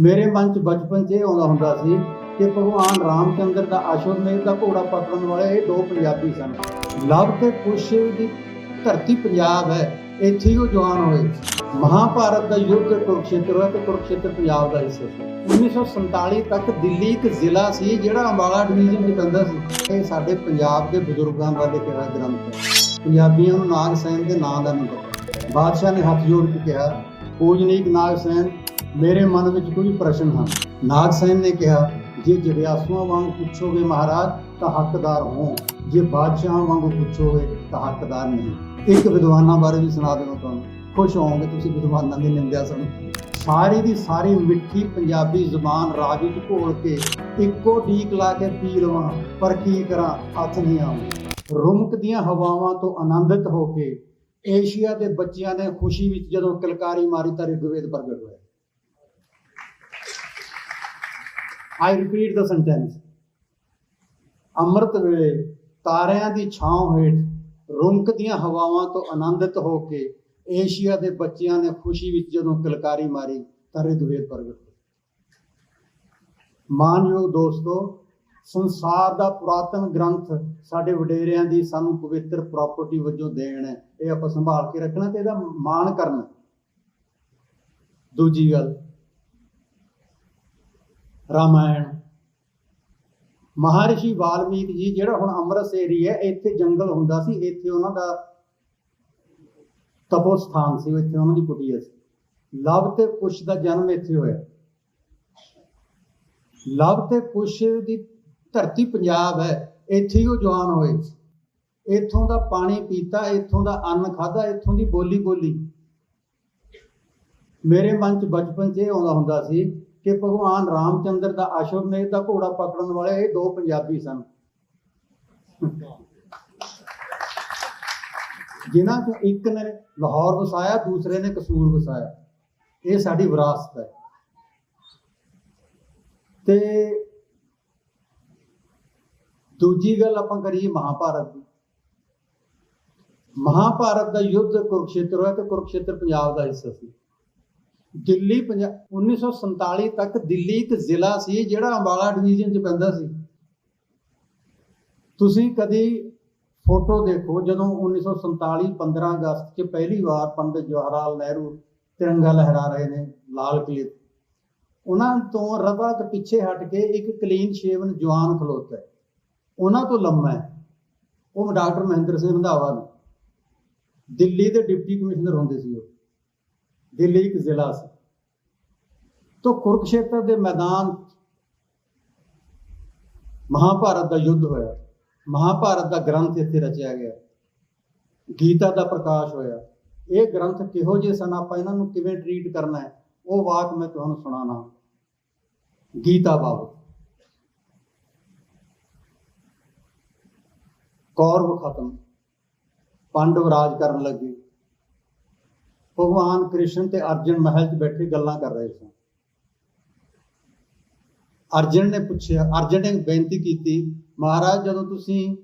ਮੇਰੇ ਮਨ 'ਚ ਬਚਪਨ 'ਚ ਇਹ ਆਉਂਦਾ ਹੁੰਦਾ ਸੀ ਕਿ ਭਗਵਾਨ ਰਾਮਚੰਦਰ ਦਾ ਅਸ਼ਵਮੇਧ ਦਾ ਘੋੜਾ ਪਕੜਨ ਵਾਲੇ ਇਹ ਦੋ ਪੰਜਾਬੀ ਸਨ। ਲਵ ਤੇ ਕੁਸ਼ ਦੀ ਧਰਤੀ ਪੰਜਾਬ ਹੈ, ਇੱਥੇ ਹੀ ਉਹ ਜਵਾਨ ਹੋਏ। ਮਹਾਭਾਰਤ ਦਾ ਯੁੱਧ ਕੁਰਕਸ਼ੇਤਰ ਹੈ ਤੇ ਕੁਰਕਸ਼ੇਤਰ ਪੰਜਾਬ ਦਾ ਹਿੱਸਾ ਸੀ। 1947 ਤੱਕ ਦਿੱਲੀ ਇੱਕ ਜ਼ਿਲ੍ਹਾ ਸੀ ਜਿਹੜਾ ਅੰਬਾਲਾ ਡਿਵੀਜ਼ਨ 'ਚ ਪੈਂਦਾ ਸੀ। ਇਹ ਸਾਡੇ ਪੰਜਾਬ ਦੇ ਬਜ਼ੁਰਗਾਂ ਦਾ ਲਿਖਿਆ ਗ੍ਰੰਥ ਹੈ ਪੰਜਾਬੀਆਂ ਨੂੰ ਨਾਗ ਸੈਨ ਦੇ ਨਾਂ ਦਾ ਨਹੀਂ ਪਤਾ ਬਾਦਸ਼ਾਹ ਨੇ ਹੱਥ ਜੋੜ ਕੇ ਕਿਹਾ ਪੂਜਨੀਕ ਨਾਗ ਸੈਨ ਮੇਰੇ ਮਨ ਵਿੱਚ ਕੁਝ ਪ੍ਰਸ਼ਨ ਹਨ। ਨਾਗ ਸੈਨ ਨੇ ਕਿਹਾ, ਜੇ ਜਗਿਆਸੂਆਂ ਵਾਂਗ ਪੁੱਛੋਗੇ ਮਹਾਰਾਜ, ਤਾਂ ਹੱਕਦਾਰ ਹੋ। ਜੇ ਬਾਦਸ਼ਾਹਾਂ ਵਾਂਗੂ ਪੁੱਛੋਗੇ, ਤਾਂ ਹੱਕਦਾਰ ਨਹੀਂ। ਇੱਕ ਵਿਦਵਾਨਾਂ ਬਾਰੇ ਵੀ ਸੁਣਾ ਦੇਵਾਂ ਤੁਹਾਨੂੰ। ਖੁਸ਼ ਹੋਵੋਗੇ ਤੁਸੀਂ ਵਿਦਵਾਨਾਂ ਦੀ ਨਿੰਦਿਆ ਸੁਣ ਸਾਰੀ ਦੀ ਸਾਰੀ ਮਿੱਠੀ ਪੰਜਾਬੀ ਜ਼ੁਬਾਨ ਰਾਜ ਵਿੱਚ ਘੋਲ ਕੇ ਇੱਕੋ ਢੀਕ ਲਾ ਕੇ ਪੀ ਲਵਾਂ, ਪਰ ਕੀ ਕਰਾਂ, ਹੱਥ ਨਹੀਂ ਆਉਂਦੇ। ਰੁਮਕ ਦੀਆਂ ਹਵਾਵਾਂ ਤੋਂ ਆਨੰਦਿਤ ਹੋ ਕੇ ਏਸ਼ੀਆ ਦੇ ਬੱਚਿਆਂ ਨੇ ਖੁਸ਼ੀ ਵਿੱਚ ਜਦੋਂ ਕਿਲਕਾਰੀ ਮਾਰੀ ਤਾਂ ਰਿਗਵੇਦ ਪ੍ਰਗਟ ਹੋਇਆ। ਆਈ ਰਿਪੀਟ ਦਾ ਸੈਂਟੈਂਸ ਅੰਮ੍ਰਿਤ ਵੇਲੇ ਤਾਰਿਆਂ ਦੀ ਛਾਂ ਹੇਠ ਰੁਮਕ ਹਵਾਵਾਂ ਤੋਂ ਆਨੰਦਿਤ ਹੋ ਕੇ ਏਸ਼ੀਆ ਦੇ ਬੱਚਿਆਂ ਨੇ ਖੁਸ਼ੀ ਵਿੱਚ ਜਦੋਂ ਕਿਲਕਾਰੀ ਮਾਰੀ ਤਾਂ ਰਿਗਵੇਦ ਪ੍ਰਗਟ ਹੋਇਆ ਮਾਨਯੋਗ ਦੋਸਤੋ, ਸੰਸਾਰ ਦਾ ਪੁਰਾਤਨ ਗ੍ਰੰਥ ਸਾਡੇ ਵਡੇਰਿਆਂ ਦੀ ਸਾਨੂੰ ਪਵਿੱਤਰ ਪ੍ਰਾਪਰਟੀ ਵਜੋਂ ਦੇਣ ਹੈ, ਇਹ ਆਪਾਂ ਸੰਭਾਲ ਕੇ ਰੱਖਣਾ ਤੇ ਇਹਦਾ ਮਾਣ ਕਰਨਾ। ਦੂਜੀ ਗੱਲ ਰਾਮਾਇਣ। ਮਹਾਰਿਸ਼ੀ ਵਾਲਮੀਕ ਜੀ ਜਿਹੜਾ ਹੁਣ ਅੰਮ੍ਰਿਤ ਏਰੀ ਹੈ, ਇੱਥੇ ਜੰਗਲ ਹੁੰਦਾ ਸੀ, ਇੱਥੇ ਉਹਨਾਂ ਦਾ ਤਪੋ ਸਥਾਨ ਸੀ, ਇੱਥੇ ਉਹਨਾਂ ਦੀ ਕੁਟੀਆ ਸੀ। ਲਵ ਤੇ ਕੁਸ਼ ਦਾ ਜਨਮ ਇੱਥੇ ਹੋਇਆ। ਲਵ ਤੇ ਕੁਸ਼ ਦੀ ਧਰਤੀ ਪੰਜਾਬ ਹੈ, ਇੱਥੇ ਹੀ ਉਹ ਜਵਾਨ ਹੋਏ। ਇੱਥੋਂ ਦਾ ਪਾਣੀ ਪੀਤਾ, ਇੱਥੋਂ ਦਾ ਅੰਨ ਖਾਦਾ ਇੱਥੋਂ ਦੀ ਬੋਲੀ ਬੋਲੀ। ਮੇਰੇ ਮਨ 'ਚ ਬਚਪਨ 'ਚ ਇਹ ਆਉਂਦਾ ਹੁੰਦਾ ਸੀ ਕਿ ਭਗਵਾਨ ਰਾਮਚੰਦਰ ਦਾ ਅਸ਼ਵਮੇਧ ਦਾ ਘੋੜਾ ਪਕੜਨ ਵਾਲੇ ਇਹ ਦੋ ਪੰਜਾਬੀ ਸਨ। ਜਿਨ੍ਹਾਂ ਚੋਂ ਇੱਕ ਨੇ ਲਾਹੌਰ ਵਸਾਇਆ, ਦੂਸਰੇ ਨੇ ਕਸੂਰ ਵਸਾਇਆ। ਇਹ ਸਾਡੀ ਵਿਰਾਸਤ ਹੈ। ਤੇ ਦੂਜੀ ਗੱਲ ਆਪਾਂ ਕਰੀਏ ਮਹਾਭਾਰਤ ਦੀ। ਮਹਾਭਾਰਤ ਦਾ ਯੁੱਧ ਕੁਰਕਸ਼ੇਤਰ ਹੋਇਆ ਤੇ ਕੁਰਕਸ਼ੇਤਰ ਪੰਜਾਬ ਦਾ ਹਿੱਸਾ ਸੀ। ਦਿੱਲੀ ਪੰਜਾ- 1947 ਤੱਕ ਦਿੱਲੀ ਇੱਕ ਜ਼ਿਲ੍ਹਾ ਸੀ, ਜਿਹੜਾ ਅੰਬਾਲਾ ਡਿਵੀਜ਼ਨ 'ਚ ਪੈਂਦਾ ਸੀ। ਤੁਸੀਂ ਕਦੀ ਫੋਟੋ ਦੇਖੋ, ਜਦੋਂ 1947 15 ਅਗਸਤ 'ਚ ਪਹਿਲੀ ਵਾਰ ਪੰਡਿਤ ਜਵਾਹਰ ਲਾਲ ਨਹਿਰੂ ਤਿਰੰਗਾ ਲਹਿਰਾ ਰਹੇ ਨੇ, ਲਾਲ ਕਿਲੇ ਉਹਨਾਂ ਤੋਂ ਰਵਾ ਕੁ ਪਿੱਛੇ ਹਟ ਕੇ ਇੱਕ ਕਲੀਨ ਸ਼ੇਵਨ ਜਵਾਨ ਖਲੋਤਾ ਹੈ। ਉਹਨਾਂ ਤੋਂ ਲੰਮਾ ਹੈ। ਉਹ ਡਾਕਟਰ ਮਹਿੰਦਰ ਸਿੰਘ ਰੰਧਾਵਾ ਨੇ। ਦਿੱਲੀ ਦੇ ਡਿਪਟੀ ਕਮਿਸ਼ਨਰ ਹੁੰਦੇ ਸੀ ਉਹ। ਦਿੱਲੀ ਇੱਕ ਜ਼ਿਲ੍ਹਾ ਸੀ। ਤੋਂ ਕੁਰੂਕਸ਼ੇਤਰ ਦੇ ਮੈਦਾਨ ਮਹਾਭਾਰਤ ਦਾ ਯੁੱਧ ਹੋਇਆ। ਮਹਾਭਾਰਤ ਦਾ ਗ੍ਰੰਥ ਇੱਥੇ ਰਚਿਆ ਗਿਆ। ਗੀਤਾ ਦਾ ਪ੍ਰਕਾਸ਼ ਹੋਇਆ। ਇਹ ਗ੍ਰੰਥ ਕਿਹੋ ਜਿਹੇ ਸਨ? ਆਪਾਂ ਇਹਨਾਂ ਨੂੰ ਕਿਵੇਂ ਟਰੀਟ ਕਰਨਾ ਹੈ? ਉਹ ਵਾਕ ਮੈਂ ਤੁਹਾਨੂੰ ਸੁਣਾਣਾ ਗੀਤਾ ਬਾਬਤ ਕੌਰਵ ਖਤਮ। ਪਾਂਡਵ ਰਾਜ ਕਰਨ ਲੱਗੇ। ਭਗਵਾਨ ਕ੍ਰਿਸ਼ਨ ਤੇ ਅਰਜਨ ਮਹਿਲ 'ਚ ਬੈਠੇ ਗੱਲਾਂ ਕਰ ਰਹੇ ਸਨ। ਅਰਜਨ ਨੇ ਪੁੱਛਿਆ, ਅਰਜਨ ਨੇ ਬੇਨਤੀ ਕੀਤੀ, ਮਹਾਰਾਜ, ਜਦੋਂ ਤੁਸੀਂ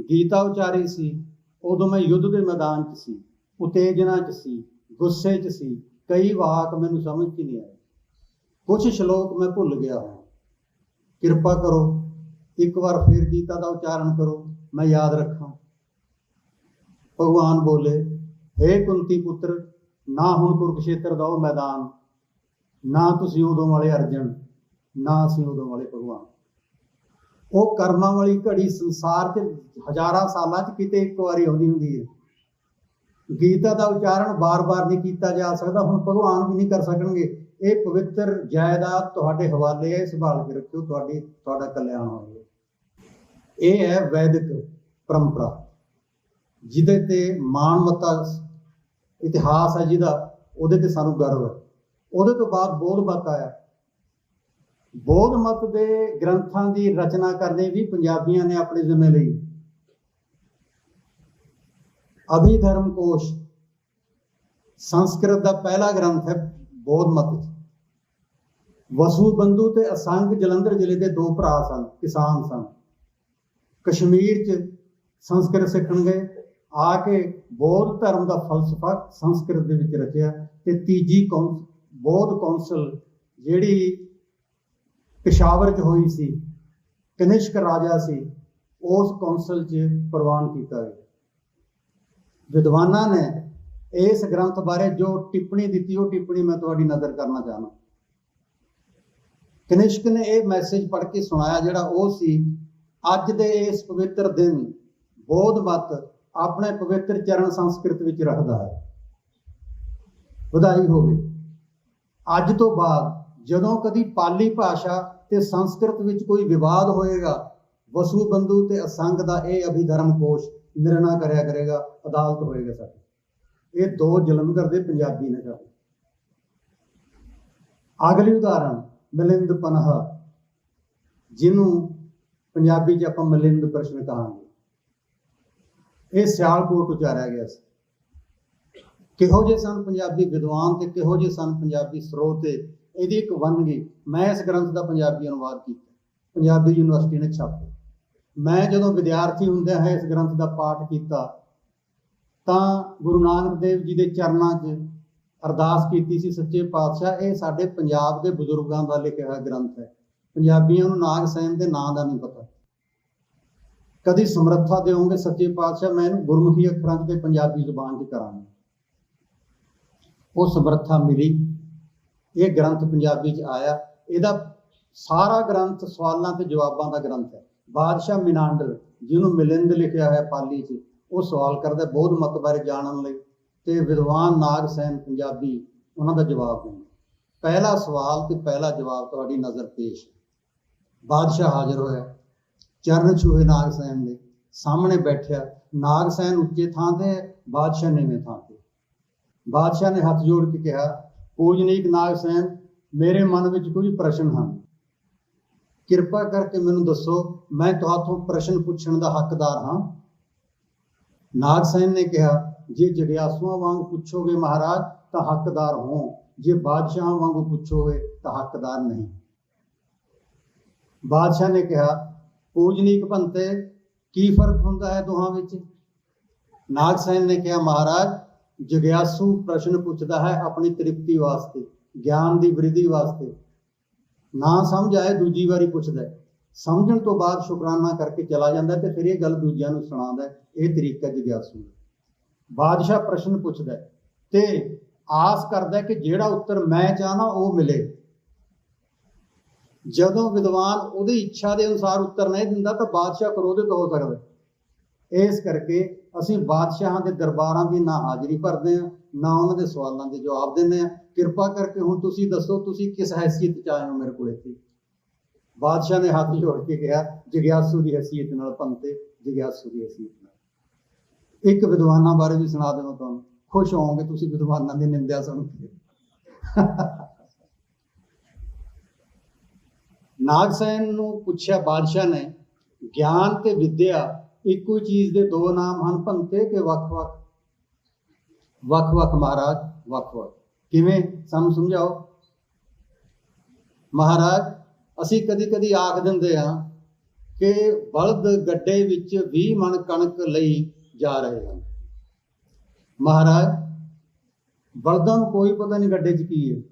ਗੀਤਾ ਉਚਾਰੀ ਸੀ, ਉਦੋਂ ਮੈਂ ਯੁੱਧ ਦੇ ਮੈਦਾਨ 'ਚ ਸੀ, ਉਤੇਜਨਾ 'ਚ ਸੀ, ਗੁੱਸੇ 'ਚ ਸੀ, ਕਈ ਵਾਕ ਮੈਨੂੰ ਸਮਝ 'ਚ ਨਹੀਂ ਆਏ। ਕੁਝ ਸ਼ਲੋਕ ਮੈਂ ਭੁੱਲ ਗਿਆ ਹਾਂ। ਕਿਰਪਾ ਕਰੋ, ਇੱਕ ਵਾਰ ਫੇਰ ਗੀਤਾ ਦਾ ਉਚਾਰਨ ਕਰੋ, ਮੈਂ ਯਾਦ ਰੱਖਾਂ। ਭਗਵਾਨ ਬੋਲੇ, ਹੇ ਕੁੰਤੀ ਪੁੱਤਰ ਨਾ ਹੁਣ ਕੁਰੂਕਸ਼ੇਤਰ ਦਾ ਉਹ ਮੈਦਾਨ, ਨਾ ਤੁਸੀਂ ਉਦੋਂ ਵਾਲੇ ਅਰਜਨ, ਨਾ ਅਸੀਂ ਉਦੋਂ ਵਾਲੇ ਭਗਵਾਨ। ਉਹ ਕਰਮਾਂ ਵਾਲੀ ਘੜੀ ਸੰਸਾਰ 'ਚ ਹਜ਼ਾਰਾਂ ਸਾਲਾਂ 'ਚ ਕਿਤੇ ਇੱਕ ਵਾਰੀ ਆਉਂਦੀ ਹੁੰਦੀ ਹੈ। ਗੀਤਾ ਦਾ ਉਚਾਰਨ ਬਾਰ-ਬਾਰ ਨਹੀਂ ਕੀਤਾ ਜਾ ਸਕਦਾ, ਹੁਣ ਭਗਵਾਨ ਵੀ ਨਹੀਂ ਕਰ ਸਕਣਗੇ। ਇਹ ਪਵਿੱਤਰ ਜਾਇਦਾਦ ਤੁਹਾਡੇ ਹਵਾਲੇ ਹੈ, ਸੰਭਾਲ ਕੇ ਰੱਖਿਓ, ਤੁਹਾਡੀ, ਤੁਹਾਡਾ ਕਲਿਆਣ ਹੋਵੇ ਇਹ ਹੈ ਵੈਦਿਕ ਪਰੰਪਰਾ, ਜਿਹਦੇ ਤੇ ਮਾਨਮਤਾ ਇਤਿਹਾਸ ਹੈ ਜਿਹਦਾ, ਉਹਦੇ ਤੇ ਸਾਨੂੰ ਗਰਵ ਹੈ। ਉਹਦੇ ਤੋਂ ਬਾਅਦ ਬੋਧ ਮਤ ਆਇਆ। ਬੋਧ ਮਤ ਦੇ ਗ੍ਰੰਥਾਂ ਦੀ ਰਚਨਾ ਕਰਨੇ ਵੀ ਪੰਜਾਬੀਆਂ ਨੇ ਆਪਣੇ ਜ਼ਿੰਮੇ ਲਈ। ਅਭਿਧਰਮ ਕੋਸ਼, ਸੰਸਕ੍ਰਿਤ ਦਾ ਪਹਿਲਾ ਗ੍ਰੰਥ ਹੈ ਬੋਧ ਮਤ ਵਸੂ ਬੰਧੂ ਤੇ ਅਸੰਗ ਜਲੰਧਰ ਜ਼ਿਲ੍ਹੇ ਦੇ ਦੋ ਭਰਾ ਸਨ, ਕਿਸਾਨ ਸਨ। ਕਸ਼ਮੀਰ 'ਚ ਸੰਸਕ੍ਰਿਤ ਸਿੱਖਣ ਗਏ ਆ ਕੇ ਬੌਧ ਧਰਮ ਦਾ ਫਲਸਫਾ ਸੰਸਕ੍ਰਿਤ ਦੇ ਵਿੱਚ ਰਚਿਆ ਤੇ ਤੀਜੀ ਕੌਂ, ਬੌਧ ਕੌਂਸਲ ਜਿਹੜੀ ਪਿਸ਼ਾਵਰ 'ਚ ਹੋਈ ਸੀ, ਕਨਿਸ਼ਕ ਰਾਜਾ ਸੀ, ਉਸ ਕੌਂਸਲ 'ਚ ਪ੍ਰਵਾਨ ਕੀਤਾ ਗਿਆ। ਵਿਦਵਾਨਾਂ ਨੇ ਇਸ ਗ੍ਰੰਥ ਬਾਰੇ ਜੋ ਟਿੱਪਣੀ ਦਿੱਤੀ, ਉਹ ਟਿੱਪਣੀ ਮੈਂ ਤੁਹਾਡੀ ਨਜ਼ਰ ਕਰਨਾ ਚਾਹਨਾ ਕਨਿਸ਼ਕ ਨੇ ਇਹ ਮੈਸੇਜ ਪੜ੍ਹ ਕੇ ਸੁਣਾਇਆ ਜਿਹੜਾ ਉਹ ਸੀ, ਅੱਜ ਦੇ ਇਸ ਪਵਿੱਤਰ ਦਿਨ ਬੋਧ ਮਤ ਆਪਣੇ ਪਵਿੱਤਰ ਚਰਨ ਸੰਸਕ੍ਰਿਤ ਵਿੱਚ ਰੱਖਦਾ ਹੈ। ਵਧਾਈ ਹੋਵੇ। ਅੱਜ ਤੋਂ ਬਾਅਦ ਜਦੋਂ ਕਦੀ ਪਾਲੀ ਭਾਸ਼ਾ ਤੇ ਸੰਸਕ੍ਰਿਤ ਵਿੱਚ ਕੋਈ ਵਿਵਾਦ ਹੋਏਗਾ, ਵਸੂ ਬੰਧੂ ਤੇ ਅਸੰਗ ਦਾ ਇਹ ਅਭਿਧਰਮ ਕੋਸ਼ ਨਿਰਣਾ ਕਰਿਆ ਕਰੇਗਾ, ਅਦਾਲਤ ਹੋਏਗਾ ਸਾਡੀ। ਇਹ ਦੋ ਜਲੰਧਰ ਦੇ ਪੰਜਾਬੀ ਨੇ ਕਰ। ਅਗਲੀ ਉਦਾਹਰਣ ਮਲਿੰਦ ਪਨਹਾ, ਜਿਹਨੂੰ ਪੰਜਾਬੀ 'ਚ ਆਪਾਂ ਮਲਿੰਦ ਪ੍ਰਸ਼ਨ ਕਹਾਂਗੇ। ਇਹ ਸਿਆਲਕੋਟ ਉਚਾਰਿਆ ਗਿਆ ਸੀ। ਕਿਹੋ ਜਿਹੇ ਸਨ ਪੰਜਾਬੀ ਵਿਦਵਾਨ ਤੇ ਕਿਹੋ ਜਿਹੇ ਸਨ ਪੰਜਾਬੀ ਸਰੋਤੇ ਇਹਦੀ ਇੱਕ ਵੰਨਗੀ, ਮੈਂ ਇਸ ਗ੍ਰੰਥ ਦਾ ਪੰਜਾਬੀ ਅਨੁਵਾਦ ਕੀਤਾ। ਪੰਜਾਬੀ ਯੂਨੀਵਰਸਿਟੀ ਨੇ ਛਾਪਿਆ। ਮੈਂ ਜਦੋਂ ਵਿਦਿਆਰਥੀ ਹੁੰਦਿਆਂ ਹੈ ਇਸ ਗ੍ਰੰਥ ਦਾ ਪਾਠ ਕੀਤਾ, ਤਾਂ ਗੁਰੂ ਨਾਨਕ ਦੇਵ ਜੀ ਦੇ ਚਰਨਾਂ 'ਚ ਅਰਦਾਸ ਕੀਤੀ ਸੀ, ਸੱਚੇ ਪਾਤਸ਼ਾਹ, ਇਹ ਸਾਡੇ ਪੰਜਾਬ ਦੇ ਬਜ਼ੁਰਗਾਂ ਦਾ ਲਿਖਿਆ ਹੋਇਆ ਗ੍ਰੰਥ ਹੈ। ਪੰਜਾਬੀਆਂ ਨੂੰ ਨਾਗ ਸੈਨ ਦੇ ਨਾਂ ਦਾ ਨਹੀਂ ਪਤਾ। ਕਦੀ ਸਮਰੱਥਾ ਦਿਓਗੇ ਸੱਚੇ ਪਾਤਸ਼ਾਹ? ਮੈਂ ਇਹਨੂੰ ਗੁਰਮੁਖੀ ਅੱਖਰਾਂ 'ਚ ਤੇ ਪੰਜਾਬੀ ਜ਼ੁਬਾਨ 'ਚ ਕਰਾਂਗਾ। ਉਹ ਸਮਰੱਥਾ ਮਿਲੀ। ਇਹ ਗ੍ਰੰਥ ਪੰਜਾਬੀ 'ਚ ਆਇਆ। ਇਹਦਾ ਸਾਰਾ ਗ੍ਰੰਥ ਸਵਾਲਾਂ ਤੇ ਜਵਾਬਾਂ ਦਾ ਗ੍ਰੰਥ ਹੈ। ਬਾਦਸ਼ਾਹ ਮਿਨਾਂਡਰ ਜਿਹਨੂੰ ਮਿਲਿੰਦ ਲਿਖਿਆ ਹੋਇਆ ਪਾਲੀ 'ਚ, ਉਹ ਸਵਾਲ ਕਰਦਾ ਬੌਧ ਮਤ ਬਾਰੇ ਜਾਣਨ ਲਈ ਤੇ ਵਿਦਵਾਨ ਨਾਗ ਸੈਨ ਪੰਜਾਬੀ, ਉਹਨਾਂ ਦਾ ਜਵਾਬ ਦਿੰਦੇ ਪਹਿਲਾ ਸਵਾਲ ਤੇ ਪਹਿਲਾ ਜਵਾਬ ਤੁਹਾਡੀ ਨਜ਼ਰ ਪੇਸ਼ ਬਾਦਸ਼ਾਹ ਹਾਜ਼ਰ ਹੋਇਆ। ਚਰਨ ਛੂਹੇ ਨਾਗ ਸੈਨ ਦੇ। ਸਾਹਮਣੇ ਬੈਠਿਆ ਨਾਗ ਸੈਨ ਉੱਚੇ ਥਾਂ ਤੇ, ਬਾਦਸ਼ਾਹ ਨੀਵੇਂ ਥਾਂ ਤੇ। ਬਾਦਸ਼ਾਹ ਨੇ ਹੱਥ ਜੋੜ ਕੇ ਕਿਹਾ ਪੂਜਨੀਕ ਨਾਗ ਮੇਰੇ ਮਨ ਵਿੱਚ ਕੁਝ ਪ੍ਰਸ਼ਨ ਹਨ। ਕਿਰਪਾ ਕਰਕੇ ਮੈਨੂੰ ਦੱਸੋ, ਮੈਂ ਤੁਹਾਥੋਂ ਪ੍ਰਸ਼ਨ ਪੁੱਛਣ ਦਾ ਹੱਕਦਾਰ ਹਾਂ? ਨਾਗਸੈਨ ਨੇ ਕਿਹਾ, ਜੇ ਜਗਿਆਸੂਆਂ ਵਾਂਗ ਪੁੱਛੋਗੇ ਮਹਾਰਾਜ, ਤਾਂ ਹੱਕਦਾਰ ਹੋ। ਜੇ ਬਾਦਸ਼ਾਹਾਂ ਵਾਂਗੂ ਪੁੱਛੋਗੇ, ਤਾਂ ਹੱਕਦਾਰ ਨਹੀਂ। ਬਾਦਸ਼ਾਹ ਨੇ ਕਿਹਾ ਪੂਜਨੀਕ ਭੰਤੇ, ਕੀ ਫ਼ਰਕ ਹੁੰਦਾ ਹੈ ਦੋਹਾਂ ਵਿੱਚ? ਨਾਗ ਸੈਨ ਨੇ ਕਿਹਾ, ਮਹਾਰਾਜ, ਜਗਿਆਸੂ ਪ੍ਰਸ਼ਨ ਪੁੱਛਦਾ ਹੈ ਆਪਣੀ ਤ੍ਰਿਪਤੀ ਵਾਸਤੇ, ਗਿਆਨ ਦੀ ਵ੍ਰਿਧੀ ਵਾਸਤੇ। ਨਾ ਸਮਝ ਆਏ, ਦੂਜੀ ਵਾਰੀ ਪੁੱਛਦਾ ਹੈ। ਸਮਝਣ ਤੋਂ ਬਾਅਦ ਸ਼ੁਕਰਾਨਾ ਕਰਕੇ ਚਲਾ ਜਾਂਦਾ ਤੇ ਫਿਰ ਇਹ ਗੱਲ ਦੂਜਿਆਂ ਨੂੰ ਸੁਣਾਉਂਦਾ ਇਹ ਤਰੀਕਾ ਜਗਿਆਸੂ ਦਾ। ਬਾਦਸ਼ਾਹ ਪ੍ਰਸ਼ਨ ਪੁੱਛਦਾ ਤੇ ਆਸ ਕਰਦਾ ਕਿ ਜਿਹੜਾ ਉੱਤਰ ਮੈਂ ਚਾਹਨਾ ਉਹ ਮਿਲੇ। ਜਦੋਂ ਵਿਦਵਾਨ ਉਹਦੀ ਇੱਛਾ ਦੇ ਅਨੁਸਾਰ ਉੱਤਰ ਨਹੀਂ ਦਿੰਦਾ ਤਾਂ ਬਾਦਸ਼ਾਹ ਕ੍ਰੋਧਿਤ ਹੋ ਸਕਦਾ ਇਸ ਕਰਕੇ ਅਸੀਂ ਬਾਦਸ਼ਾਹਾਂ ਦੇ ਦਰਬਾਰਾਂ ਦੀ ਨਾ ਹਾਜ਼ਰੀ ਭਰਦੇ ਹਾਂ, ਨਾ ਉਹਨਾਂ ਦੇ ਸਵਾਲਾਂ ਦੇ ਜਵਾਬ ਦਿੰਦੇ ਹਾਂ। ਕਿਰਪਾ ਕਰਕੇ ਹੁਣ ਤੁਸੀਂ ਦੱਸੋ, ਤੁਸੀਂ ਕਿਸ ਹੈਸੀਅਤ ਚ ਆਏ ਹੋ ਮੇਰੇ ਕੋਲ ਇੱਥੇ? ਬਾਦਸ਼ਾਹ ਨੇ ਹੱਥ ਜੋੜ ਕੇ ਕਿਹਾ, ਜਗਿਆਸੂ ਦੀ ਹੈਸੀਅਤ ਨਾਲ ਪੰਤੇ ਜਗਿਆਸੂ ਦੀ ਹੈਸੀਅਤ ਨਾਲ। ਇੱਕ ਵਿਦਵਾਨਾਂ ਬਾਰੇ ਵੀ ਸੁਣਾ ਦੇਵਾਂ ਤੁਹਾਨੂੰ। ਖੁਸ਼ ਹੋਵੋਗੇ ਤੁਸੀਂ ਵਿਦਵਾਨਾਂ ਦੀ ਨਿੰਦਿਆ ਸੁਣ ਕੇ। ਨਾਗਸੈਨ ਨੂੰ ਪੁੱਛਿਆ, ਬਾਦਸ਼ਾਹ ਨੇ ਗਿਆਨ ਤੇ ਵਿਦਿਆ ਇੱਕੋ ਹੀ ਚੀਜ਼ ਦੇ ਦੋ ਨਾਮ ਹਨ ਭੰਤੇ ਕਿ ਵੱਖ-ਵੱਖ? ਵੱਖ-ਵੱਖ ਮਹਾਰਾਜ, ਵੱਖ-ਵੱਖ। ਕਿਵੇਂ? ਸਾਨੂੰ ਸਮਝਾਓ। ਮਹਾਰਾਜ, ਅਸੀਂ ਕਦੀ-ਕਦੀ ਆਖ ਦਿੰਦੇ ਹਾਂ ਕਿ ਬਲਦ ਗੱਡੇ ਵਿੱਚ 20 ਮਣ ਕਣਕ ਲਈ ਜਾ ਰਹੇ ਹਨ। ਮਹਾਰਾਜ, ਬਲਦਾਂ ਨੂੰ ਕੋਈ ਪਤਾ ਨਹੀਂ ਗੱਡੇ 'ਚ ਕੀ ਹੈ।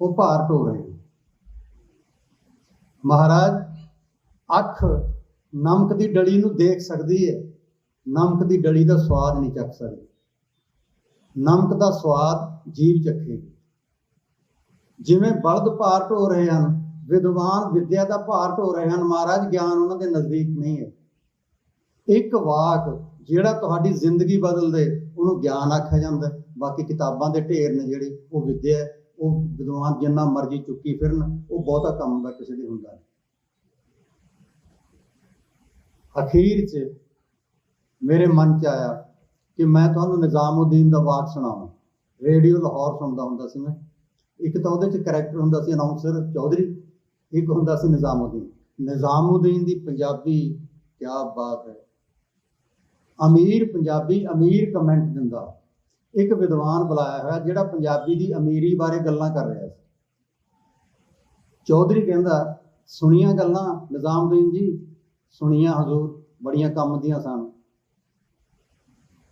ਉਹ ਭਾਰ ਢੋ ਰਹੇ ਮਹਾਰਾਜ ਅੱਖ ਨਮਕ ਦੀ ਡਲੀ ਨੂੰ ਦੇਖ ਸਕਦੀ ਹੈ। ਨਮਕ ਦੀ ਡਲੀ ਦਾ ਸਵਾਦ ਨਹੀਂ ਚੱਖ ਸਕਦੀ। ਨਮਕ ਦਾ ਸਵਾਦ ਜੀਵ ਚੱਖੇਗੀ ਜਿਵੇਂ ਬਲਦ ਭਾਰ ਢੋ ਰਹੇ ਹਨ ਵਿਦਵਾਨ ਵਿਦਿਆ ਦਾ ਭਾਰ ਢੋ ਰਹੇ ਹਨ ਮਹਾਰਾਜ ਗਿਆਨ ਉਹਨਾਂ ਦੇ ਨਜ਼ਦੀਕ ਨਹੀਂ ਹੈ। ਇੱਕ ਵਾਕ ਜਿਹੜਾ ਤੁਹਾਡੀ ਜ਼ਿੰਦਗੀ ਬਦਲ ਦੇ ਉਹਨੂੰ ਗਿਆਨ ਆਖਿਆ ਜਾਂਦਾ ਬਾਕੀ ਕਿਤਾਬਾਂ ਦੇ ਢੇਰ ਨੇ ਜਿਹੜੇ ਉਹ ਵਿਦਿਆ ਹੈ, ਉਹ ਵਿਦਵਾਨ ਜਿੰਨਾ ਮਰਜ਼ੀ ਚੁੱਕੀ ਫਿਰਨ, ਉਹ ਬਹੁਤਾ ਕੰਮ ਦਾ ਕਿਸੇ ਦੇ ਹੁੰਦਾ ਨਹੀਂ। ਅਖੀਰ 'ਚ ਮੇਰੇ ਮਨ 'ਚ ਆਇਆ ਕਿ ਮੈਂ ਤੁਹਾਨੂੰ ਨਿਜ਼ਾਮਉਦੀਨ ਦਾ ਵਾਕ ਸੁਣਾਵਾਂ। ਰੇਡੀਓ ਲਾਹੌਰ ਸੁਣਦਾ ਹੁੰਦਾ ਸੀ ਮੈਂ। ਇੱਕ ਤਾਂ ਉਹਦੇ 'ਚ ਕਰੈਕਟਰ ਹੁੰਦਾ ਸੀ ਅਨਾਉਂਸਰ ਚੌਧਰੀ, ਇੱਕ ਹੁੰਦਾ ਸੀ ਨਿਜ਼ਾਮਉਦੀਨ ਨਿਜ਼ਾਮਉਦੀਨ ਦੀ ਪੰਜਾਬੀ ਕੀ ਬਾਤ ਹੈ। ਅਮੀਰ ਪੰਜਾਬੀ ਅਮੀਰ ਕਮੈਂਟ ਦਿੰਦਾ। ਇੱਕ ਵਿਦਵਾਨ ਬੁਲਾਇਆ ਹੋਇਆ ਜਿਹੜਾ ਪੰਜਾਬੀ ਦੀ ਅਮੀਰੀ ਬਾਰੇ ਗੱਲਾਂ ਕਰ ਰਿਹਾ ਸੀ। ਚੌਧਰੀ ਕਹਿੰਦਾ, ਸੁਣੀਆਂ ਗੱਲਾਂ, ਨਿਜ਼ਾਮਦੀਨ ਜੀ, ਸੁਣੀਆਂ ਹਜ਼ੂਰ, ਬੜੀਆਂ ਕੰਮ ਦੀਆਂ ਸਨ।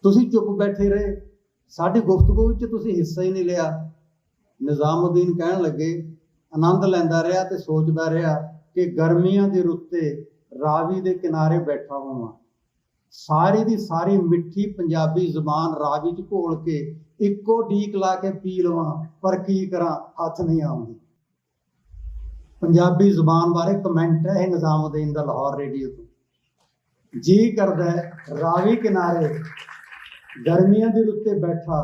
ਤੁਸੀਂ ਚੁੱਪ ਬੈਠੇ ਰਹੇ। ਸਾਡੀ ਗੁਫ਼ਤਗੂ ਵਿੱਚ ਤੁਸੀਂ ਹਿੱਸਾ ਹੀ ਨਹੀਂ ਲਿਆ। ਨਿਜ਼ਾਮਦੀਨ ਕਹਿਣ ਲੱਗੇ, ਆਨੰਦ ਲੈਂਦਾ ਰਿਹਾ ਤੇ ਸੋਚਦਾ ਰਿਹਾ ਕਿ ਗਰਮੀਆਂ ਦੇ ਰੁੱਤੇ ਰਾਵੀ ਦੇ ਕਿਨਾਰੇ ਬੈਠਾ ਹੋਵਾਂ। ਸਾਰੀ ਦੀ ਸਾਰੀ ਮਿੱਠੀ ਪੰਜਾਬੀ ਜ਼ੁਬਾਨ ਰਾਵੀ ਚ ਘੋਲ ਕੇ ਇੱਕੋ ਢੀਕ ਲਾ ਕੇ ਪੀ ਲਵਾਂ, ਪਰ ਕੀ ਕਰਾਂ, ਹੱਥ ਨਹੀਂ ਆਉਂਦੀ। ਪੰਜਾਬੀ ਜ਼ੁਬਾਨ ਬਾਰੇ ਕਮੈਂਟ ਹੈ ਇਹ ਨਿਜ਼ਾਮੁਦੀਨ ਦਾ ਲਾਹੌਰ ਰੇਡੀਓ ਤੋਂ। ਜੀ ਕਰਦਾ ਰਾਵੀ ਕਿਨਾਰੇ, ਗਰਮੀਆਂ ਦੇ ਉੱਤੇ ਬੈਠਾ।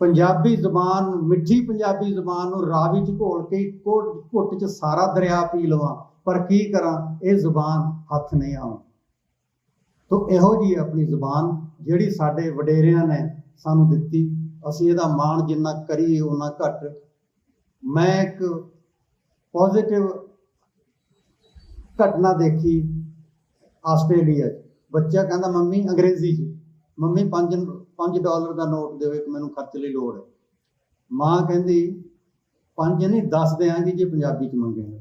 ਪੰਜਾਬੀ ਜ਼ੁਬਾਨ, ਮਿੱਠੀ ਪੰਜਾਬੀ ਜ਼ੁਬਾਨ ਨੂੰ ਰਾਵੀ ਚ ਘੋਲ ਕੇ ਇੱਕੋ ਘੁੱਟ ਚ ਸਾਰਾ ਦਰਿਆ ਪੀ ਲਵਾਂ, ਪਰ ਕੀ ਕਰਾਂ, ਇਹ ਜ਼ੁਬਾਨ ਹੱਥ ਨਹੀਂ ਆਉਂ ਤੋ ਇਹੋ ਜੀ ਆਪਣੀ ਜ਼ੁਬਾਨ ਜਿਹੜੀ ਸਾਡੇ ਵਡੇਰਿਆਂ ਨੇ ਸਾਨੂੰ ਦਿੱਤੀ। ਅਸੀਂ ਇਹਦਾ ਮਾਣ ਜਿੰਨਾ ਕਰੀਏ ਉਹਨਾਂ ਘੱਟ। ਮੈਂ ਇੱਕ ਪੋਜ਼ਿਟਿਵ ਘਟਨਾ ਦੇਖੀ ਆਸਟ੍ਰੇਲੀਆ 'ਚ। ਬੱਚਾ ਕਹਿੰਦਾ, ਮੰਮੀ, ਅੰਗਰੇਜ਼ੀ 'ਚ। ਮੰਮੀ 5 5 ਡਾਲਰ ਦਾ ਨੋਟ ਦੇਵੇ ਕਿ ਮੈਨੂੰ ਖਰਚ ਲਈ ਲੋੜ ਹੈ। ਮਾਂ ਕਹਿੰਦੀ, ਪੰਜ ਨਹੀਂ 10 ਦਿਆਂਗੀ ਜੇ ਪੰਜਾਬੀ 'ਚ ਮੰਗੇ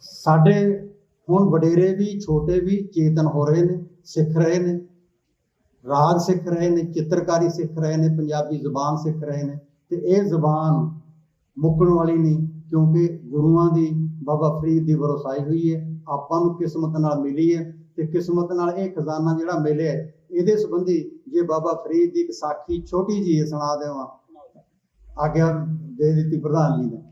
ਸਾਡੇ ਹੁਣ ਵਡੇਰੇ ਵੀ, ਛੋਟੇ ਵੀ ਚੇਤਨ ਹੋ ਰਹੇ ਨੇ, ਸਿੱਖ ਰਹੇ ਨੇ ਰਾਗ ਸਿੱਖ ਰਹੇ ਨੇ, ਚਿੱਤਰਕਾਰੀ ਸਿੱਖ ਰਹੇ ਨੇ, ਪੰਜਾਬੀ ਜ਼ੁਬਾਨ ਸਿੱਖ ਰਹੇ ਨੇ, ਤੇ ਇਹ ਜ਼ੁਬਾਨ ਮੁੱਕਣ ਵਾਲੀ ਨਹੀਂ, ਕਿਉਂਕਿ ਗੁਰੂਆਂ ਦੀ ਬਾਬਾ ਫਰੀਦ ਦੀ ਵਰਸਾਈ ਹੋਈ ਹੈ, ਆਪਾਂ ਨੂੰ ਕਿਸਮਤ ਨਾਲ ਮਿਲੀ ਹੈ, ਤੇ ਕਿਸਮਤ ਨਾਲ ਇਹ ਖਜ਼ਾਨਾ ਜਿਹੜਾ ਮਿਲਿਆ ਇਹਦੇ ਸੰਬੰਧੀ ਜੇ ਬਾਬਾ ਫਰੀਦ ਦੀ ਇੱਕ ਸਾਖੀ ਛੋਟੀ ਜੀ ਸੁਣਾ ਦੇਵਾਂ, ਆਗਿਆ ਦੇ ਦਿੱਤੀ ਪ੍ਰਧਾਨ ਜੀ ਨੇ।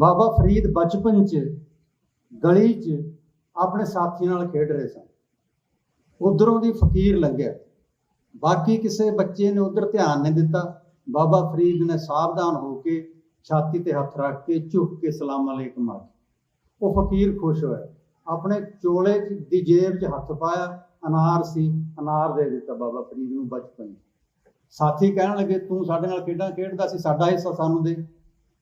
ਬਾਬਾ ਫਰੀਦ ਬਚਪਨ 'ਚ, ਗਲੀ 'ਚ ਆਪਣੇ ਸਾਥੀਆਂ ਨਾਲ ਖੇਡ ਰਹੇ ਸਨ। ਉਧਰੋਂ ਦੀ ਫਕੀਰ ਲੰਘਿਆ। ਬਾਕੀ ਕਿਸੇ ਬੱਚੇ ਨੇ ਉਧਰ ਧਿਆਨ ਨਹੀਂ ਦਿੱਤਾ। ਬਾਬਾ ਫਰੀਦ ਨੇ ਸਾਵਧਾਨ ਹੋ ਕੇ ਛਾਤੀ ਤੇ ਹੱਥ ਰੱਖ ਕੇ ਝੁੱਕ ਕੇ ਸਲਾਮ ਅਲੈਕਮ ਆਖਿਆ ਉਹ ਫਕੀਰ ਖੁਸ਼ ਹੋਇਆ। ਆਪਣੇ ਚੋਲੇ 'ਚ ਦੀ ਜੇਬ 'ਚ ਹੱਥ ਪਾਇਆ। ਅਨਾਰ ਸੀ, ਅਨਾਰ ਦੇ ਦਿੱਤਾ ਬਾਬਾ ਫਰੀਦ ਨੂੰ ਬਚਪਨ ਸਾਥੀ ਕਹਿਣ ਲੱਗੇ, ਤੂੰ ਸਾਡੇ ਨਾਲ ਖੇਡਾਂ ਖੇਡਦਾ ਸੀ, ਸਾਡਾ ਹਿੱਸਾ ਸਾਨੂੰ ਦੇ।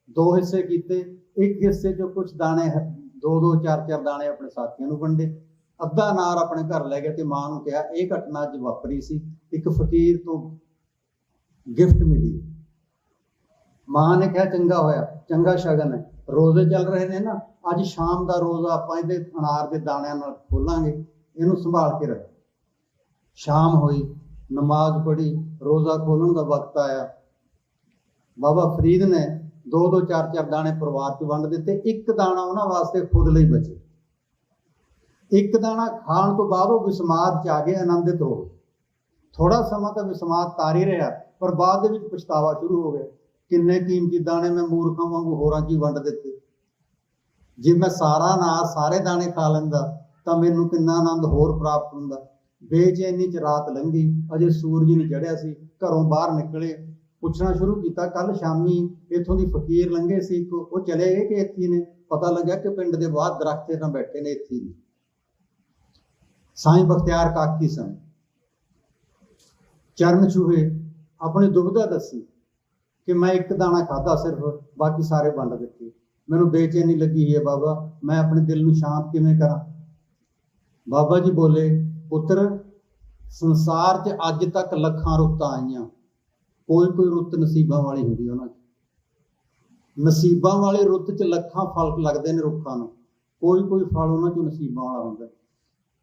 ਦੋ ਹਿੱਸੇ ਕੀਤੇ। ਇੱਕ ਹਿੱਸੇ 'ਚੋਂ ਕੁਝ ਦਾਣੇ ਦੋ ਦੋ, ਚਾਰ ਚਾਰ ਦਾਣੇ ਆਪਣੇ ਸਾਥੀਆਂ ਨੂੰ ਵੰਡੇ। ਅੱਧਾ ਅਨਾਰ ਆਪਣੇ ਘਰ ਲੈ ਗਏ ਤੇ ਮਾਂ ਨੂੰ ਕਿਹਾ, ਇਹ ਘਟਨਾ ਅੱਜ ਵਾਪਰੀ ਸੀ। ਇੱਕ ਫਕੀਰ ਤੋਂ ਗਿਫਟ ਮਿਲੀ। ਮਾਂ ਨੇ ਕਿਹਾ, ਚੰਗਾ ਹੋਇਆ, ਚੰਗਾ ਸ਼ਗਨ ਹੈ। ਰੋਜ਼ੇ ਚੱਲ ਰਹੇ ਨੇ ਨਾ, ਅੱਜ ਸ਼ਾਮ ਦਾ ਰੋਜ਼ਾ ਆਪਾਂ ਇਹਦੇ ਅਨਾਰ ਦੇ ਦਾਣਿਆਂ ਨਾਲ ਖੋਲਾਂਗੇ, ਇਹਨੂੰ ਸੰਭਾਲ ਕੇ ਰੱਖ। ਸ਼ਾਮ ਹੋਈ, ਨਮਾਜ਼ ਪੜ੍ਹੀ, ਰੋਜ਼ਾ ਖੋਲਣ ਦਾ ਵਕਤ ਆਇਆ। ਬਾਬਾ ਫਰੀਦ ਨੇ ਦੋ ਦੋ ਚਾਰ ਚਾਰ ਦਾਣੇ ਪਰਿਵਾਰ 'ਚ ਵੰਡ ਦਿੱਤੇ, ਇੱਕ ਦਾਣਾ ਉਹਨਾਂ ਵਾਸਤੇ ਖੁਦ ਲਈ ਬਚੇ। ਇੱਕ ਦਾਣਾ ਖਾਣ ਤੋਂ ਬਾਅਦ ਉਹ ਵਿਸਮਾਦ 'ਚ ਆ ਗਏ, ਆਨੰਦਿਤ ਹੋ ਗਏ। ਥੋੜਾ ਸਮਾਂ ਤਾਂ ਵਿਸਮਾਦ ਤਾਰੀ ਰਿਹਾ, ਪਰ ਬਾਅਦ ਦੇ ਵਿੱਚ ਪਛਤਾਵਾ ਸ਼ੁਰੂ ਹੋ ਗਿਆ। ਕਿੰਨੇ ਕੀਮਤੀ ਦਾਣੇ ਮੈਂ ਮੂਰਖਾਂ ਵਾਂਗੂ ਹੋਰਾਂ 'ਚ ਹੀ ਵੰਡ ਦਿੱਤੇ। ਜੇ ਮੈਂ ਸਾਰਾ ਅਨਾਰ ਸਾਰੇ ਦਾਣੇ ਖਾ ਲੈਂਦਾ, ਤਾਂ ਮੈਨੂੰ ਕਿੰਨਾ ਆਨੰਦ ਹੋਰ ਪ੍ਰਾਪਤ ਹੁੰਦਾ। ਬੇਚੈਨੀ 'ਚ ਰਾਤ ਲੰਘੀ, ਅਜੇ ਸੂਰਜ ਨਹੀਂ ਚੜਿਆ ਸੀ, ਘਰੋਂ ਬਾਹਰ ਨਿਕਲੇ ਪੁੱਛਣਾ ਸ਼ੁਰੂ ਕੀਤਾ ਕੱਲ ਸ਼ਾਮੀ ਇੱਥੋਂ ਦੀ ਫਕੀਰ ਲੰਘੇ ਸੀ ਉਹ ਚਲੇ ਗਏ ਕਿ ਇੱਥੇ ਨੇ? ਪਤਾ ਲੱਗਿਆ ਕਿ ਪਿੰਡ ਦੇ ਬਾਹਰ ਦਰਖਤ ਤੇ ਬੈਠੇ ਨੇ, ਇੱਥੇ ਨੇ। ਸਾਈਂ ਬਖਤਿਆਰ ਕਾਕੀ ਸਨ। ਚਰਨ ਛੂਹੇ, ਆਪਣੀ ਦੁਬਧਾ ਦੱਸੀ ਕਿ ਮੈਂ ਇੱਕ ਦਾਣਾ ਖਾਦਾ ਸਿਰਫ, ਬਾਕੀ ਸਾਰੇ ਵੰਡ ਦਿੱਤੇ। ਮੈਨੂੰ ਬੇਚੈਨੀ ਲੱਗੀ ਹੈ, ਬਾਬਾ, ਮੈਂ ਆਪਣੇ ਦਿਲ ਨੂੰ ਸ਼ਾਂਤ ਕਿਵੇਂ ਕਰਾਂ? ਬਾਬਾ ਜੀ ਬੋਲੇ, ਪੁੱਤਰ, ਸੰਸਾਰ 'ਚ ਅੱਜ ਤੱਕ ਲੱਖਾਂ ਰੁੱਤਾਂ ਆਈਆਂ। ਕੋਈ ਕੋਈ ਰੁੱਤ ਨਸੀਬਾਂ ਵਾਲੀ ਹੁੰਦੀ ਉਹਨਾਂ 'ਚ। ਨਸੀਬਾਂ ਵਾਲੀ ਰੁੱਤ 'ਚ ਲੱਖਾਂ ਫਲ ਲੱਗਦੇ ਨੇ ਰੁੱਖਾਂ ਨੂੰ। ਕੋਈ ਕੋਈ ਫਲ ਉਹਨਾਂ 'ਚੋਂ ਨਸੀਬਾਂ ਵਾਲਾ ਹੁੰਦਾ।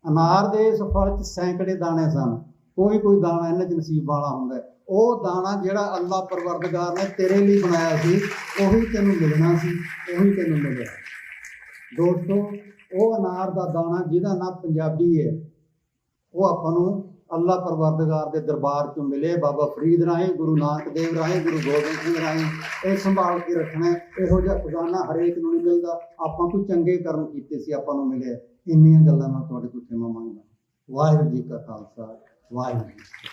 ਅਨਾਰ ਦੇ ਇਸ ਫਲ 'ਚ ਸੈਂਕੜੇ ਦਾਣੇ ਸਨ। ਕੋਈ ਕੋਈ ਦਾਣਾ ਇਹਨਾਂ 'ਚ ਨਸੀਬ ਵਾਲਾ ਹੁੰਦਾ। ਉਹ ਦਾਣਾ ਜਿਹੜਾ ਅੱਲਾਹ ਪਰਵਰਦਗਾਰ ਨੇ ਤੇਰੇ ਲਈ ਬਣਾਇਆ ਸੀ, ਉਹੀ ਤੈਨੂੰ ਮਿਲਣਾ ਸੀ, ਉਹੀ ਤੈਨੂੰ ਮਿਲਿਆ। ਦੋਸਤੋ, ਉਹ ਅਨਾਰ ਦਾ ਦਾਣਾ ਜਿਹਦਾ ਨਾਂ ਪੰਜਾਬੀ ਹੈ, ਉਹ ਆਪਾਂ ਨੂੰ ਅੱਲਾ ਪਰਵਰਦਗਾਰ ਦੇ ਦਰਬਾਰ ਚੋਂ ਮਿਲੇ। ਬਾਬਾ ਫਰੀਦ ਰਾਹੀਂ, ਗੁਰੂ ਨਾਨਕ ਦੇਵ ਰਾਹੀਂ, ਗੁਰੂ ਗੋਬਿੰਦ ਸਿੰਘ ਰਾਹੀਂ ਇਹ ਸੰਭਾਲ ਕੇ ਰੱਖਣਾ ਇਹੋ ਜਿਹਾ ਖਜ਼ਾਨਾ ਹਰੇਕ ਨੂੰ ਨਹੀਂ ਮਿਲਦਾ। ਆਪਾਂ ਕੋਈ ਚੰਗੇ ਕਰਮ ਕੀਤੇ ਸੀ, ਆਪਾਂ ਨੂੰ ਮਿਲੇ ਇੰਨੀਆਂ ਗੱਲਾਂ ਮੈਂ ਤੁਹਾਡੇ ਤੋਂ ਖਿਮਾ ਮੰਗਦਾ। ਵਾਹਿਗੁਰੂ ਜੀ ਕਾ ਖਾਲਸਾ, ਵਾਹਿਗੁਰੂ ਜੀ